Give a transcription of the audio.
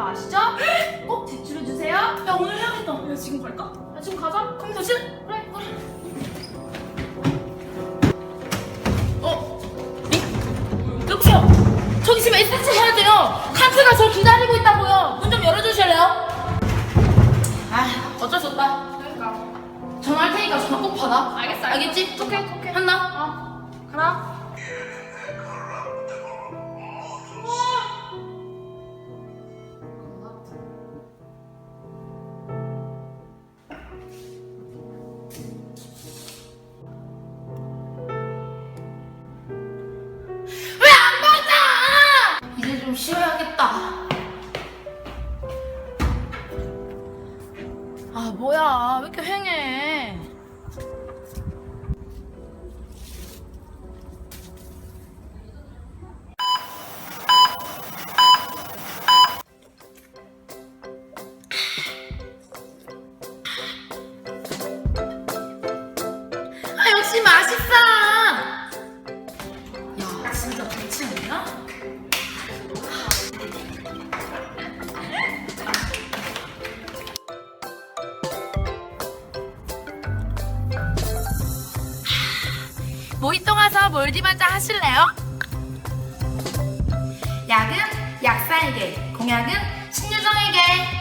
오늘 해야겠다. 야, 지금 갈까? 야, 지금 가자. 컴퓨터실? 그래. 그래. 어? 여보세요? 저기 지금 에스테치 해야 돼요. 카트가 저 기다리고 있다고요. 문 좀 열어주실래요? 아, 어쩔 수 없다. 그러니까. 전화할 테니까 전화 꼭 받아. 알겠어. 알겠지? 오케이, 오케이. 한나? 어. 가라. 좀 쉬어야겠다. 아, 뭐야. 왜 이렇게 횡해. 아, 역시 맛있어! 야, 진짜 대체 아니야? 모히또 가서 몰디브 한잔 하실래요? 약은 약사에게, 공약은 신유정에게.